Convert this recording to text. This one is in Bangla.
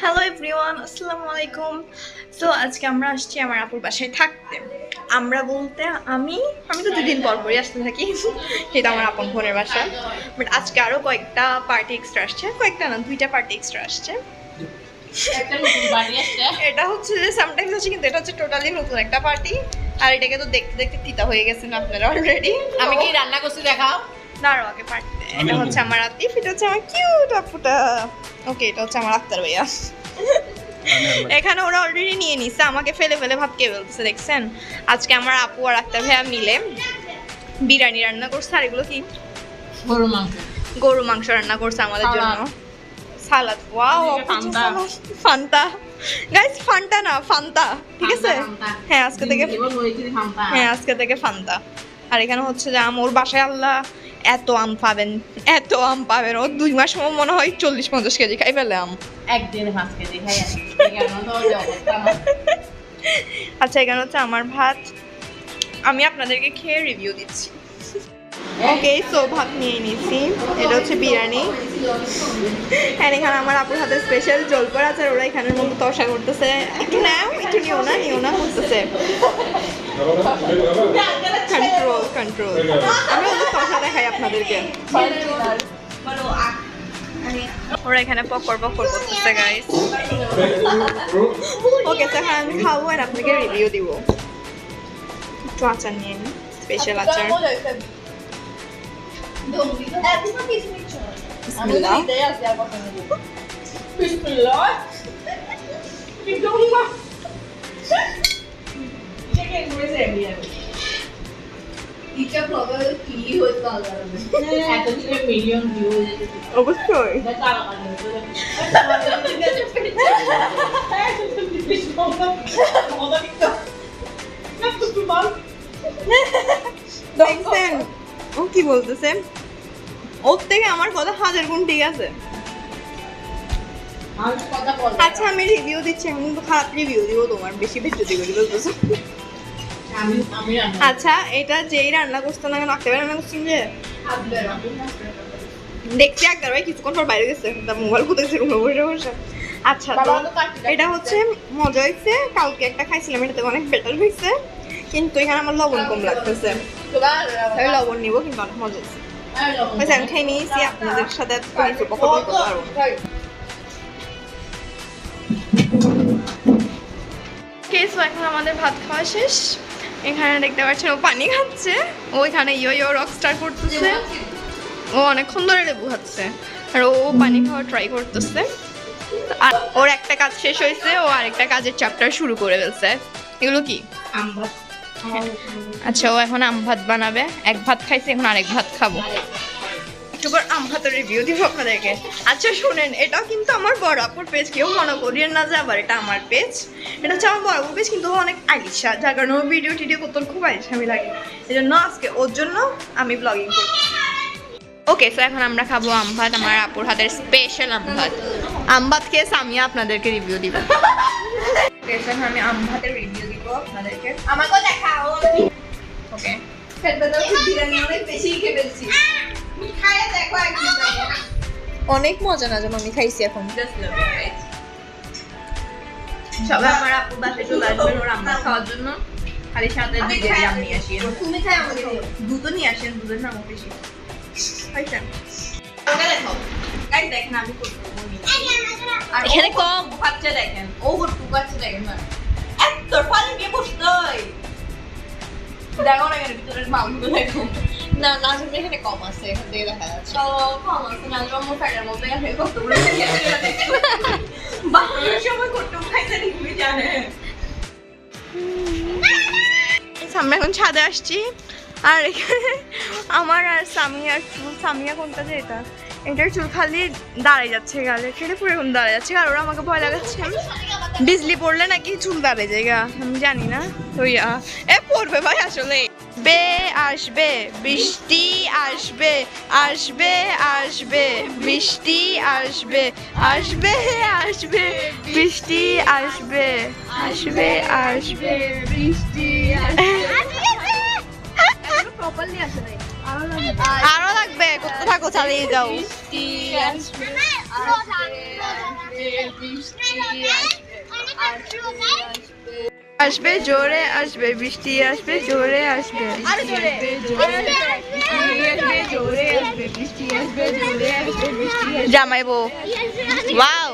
হ্যালো এভরিওয়ান আসসালামু আলাইকুম সো আজকে আমরা আসছি আমার আপুর বাসায় থাকতে। আমরা বলতে আমি আমি তো দুদিন পর পরই আসতে থাকি। সেটা আমার আপন বোনের বাসা। বাট আজকে আরও কয়েকটা পার্টি এক্সট্রা আসছে। কয়েকটা না দুইটা পার্টি এক্সট্রা আসছে। একটা নতুন বাড়ি আসছে। এটা হচ্ছে যে সামটাইমস আছে কিন্তু এটা হচ্ছে টোটালি নতুন একটা পার্টি আর এটাকে তো দেখতে দেখতে তিতা হয়ে গেছেন আপনারা অলরেডি আমি কি রান্না করছি দেখাও? দাঁড়াও আগে পার্টি এটা হচ্ছে আমার আতিফ এটা হচ্ছে আমার কিউট আপুটা। ওকে এটা হচ্ছে আমার আক্তার ভাইয়া। এখানে ওরা অলরেডি নিয়ে নিছে আমাকে ফেলে ফেলে ভাত কে বলতেছে দেখছেন? আজকে আমার আপু আর আক্তার ভাইয়া মিলে বিরিয়ানি রান্না করছে আর এগুলো কি? গরু মাংস। গরু মাংস রান্না করছে আমাদের জন্য। Salad wow Fanta. Fanta. Guys Fanta না ফান্তা ঠিক আছে? Fanta, Fanta. হ্যাঁ আজকে থেকে ফান্তা। হ্যাঁ আজকে থেকে ফান্তা। আর এখানে হচ্ছে যে আম ওর বাসায় আল্লাহ এত আম পাবেন এত আম পাবেন। ও দুই মাস সময় মনে হয় চল্লিশ পঞ্চাশ কেজি খাই ফেলে আম। একদিন পাঁচ কেজি খাই। আচ্ছা এখানে হচ্ছে আমার ভাত। আমি আপনাদেরকে খেয়ে রিভিউ দিচ্ছি। ওকে সো ভাত নিয়ে নিয়েছি এটা হচ্ছে বিরিয়ানি। হ্যাঁ এখানে আমার আপুর হাতে স্পেশাল জলপর আছে আর ওরা এখানের মধ্যে তরসা করতেছে। একটু নাও একটু নিও না নিও না করতেছে কন্ট্রোল আমি ওদের তরসা দেখাই আপনাদেরকে। ওরা এখানে পকর পকর করতেছে গাইস ওকে তো এখন আমি খাব আর আপনাকে রিভিউ দিব। একটু আচার নিয়ে নিই স্পেশাল আচার। বিসমিল্লাহ এতদিনে মিলিয়ন ভিউ অবশ্যই। দেখছেন ও কি বলতেছে ওর থেকে আমার কথা হাজার গুণ ঠিক আছে। আচ্ছা আমি রিভিউ দিচ্ছি আমি কিন্তু খারাপ রিভিউ দিব তোমার বেশি বেশি দিবে বলতেছো আমি আমি রান্না আচ্ছা এটা যেই রান্না করতো না কেন? আঁকতে রান্না করছেন যে? দেখছি একবার ভাই কিছুক্ষণ পর বাইরে গেছে। তার মোবাইল কোথায় রুমে বসে বসে। আচ্ছা তো এটা হচ্ছে মজা হয়েছে। কালকে একটা খাইছিলাম এটাতে অনেক বেটার হয়েছে। কিন্তু এখানে আমার লবণ কম লাগতেছে। আমি লবণ নিব কিন্তু অনেক মজা হয়েছে। হয়েছে আমি খাই নিয়েছি আপনাদের সাথে কথা বলতে পারব। না। এখন আমাদের ভাত খাওয়া শেষ। এখানে দেখতে পাচ্ছেন ও পানি খাচ্ছে। ও এখানে ইয়ো ইয়ো রক স্টার করতেছে। ও অনেকক্ষণ ধরে লেবু খাচ্ছে। আর ও পানি খাওয়া ট্রাই করতেছে। আর ওর একটা কাজ শেষ হয়েছে ও আরেকটা কাজের চ্যাপ্টার শুরু করে ফেলছে। এগুলো কি? আচ্ছা ও এখন আম ভাত বানাবে। এক ভাত খাইছে এখন আরেক ভাত খাব। পর আম ভাতের রিভিউ দিব আপনাদেরকে। আচ্ছা শুনেন এটাও কিন্তু আমার বড় আপুর পেজ কেউ মনে করিয়েন না যে আবার এটা আমার পেজ এটা হচ্ছে আমার বড় আপুর পেজ কিন্তু অনেক আলিশা যার কারণে ও ভিডিও টিডিও করতে ওর খুব আলিশামি লাগে। এই জন্য আজকে ওর জন্য আমি ব্লগিং করছি। ওকে সো এখন আমরা খাব আম ভাত আমার আপুর হাতের স্পেশাল আম ভাত। আম ভাত খেয়ে সামিয়া আপনাদেরকে রিভিউ দিব। এখন আমি আম ভাতের রিভিউ দিব আপনাদেরকে। আমাকে দেখাও। ওকে বিরিয়ানি অনেক বেশি খেয়ে ফেলছি। অনেক মজা না যেমন আমি খাইছি এখন? সবাই আমার আপুর বাসায় চলে আসবেন ওর আম্মা খাওয়ার জন্য। খালি সাথে খাই আম নিয়ে আসেন তুমি খাই আমাকে দুধও নিয়ে আসেন দুধের নামও বেশি খাইছেন দেখাও। গাইস দেখেন আমি করতে আর এখানে কম। বাচ্চা দেখেন ও টু বাচ্চা দেখেন না? এত পানি দিয়ে বসতে হয়। দেখো না এখানে ভিতরের মালগুলো দেখো। না নাজুম এখানে কম আছে এখান থেকে দেখা যাচ্ছে। তো কম আছে না জন্ম ফ্যাটের মধ্যে গেছে কতগুলো বাহানোর সময় করতে খাইতে তুমি জানে। আমরা এখন ছাদে আসছি। আর এখানে আমার আর সামিয়ার চুল সামিয়া কোনটা যে এটা? এটার চুল খালি দাঁড়িয়ে যাচ্ছে গালে কেটে পুরো এখন দাঁড়ায় যাচ্ছে আর ওরা আমাকে ভয় লাগাচ্ছে। বিজলি পড়লে নাকি চুল দাঁড়ায় জায়গা আমি জানি না। তো ইয়া এ পড়বে ভাই আসলে বে আসবে, বৃষ্টি আসবে আসবে আসবে, বৃষ্টি আসবে আসবে আসবে, বৃষ্টি আসবে আসবে আসবে, বৃষ্টি আরও লাগবে থাকো, চালিয়ে যাও। আসবে আসবে আসবে। আসবে জোরে আসবে আরে জোরে। আসবে জামাইবো ওয়াও।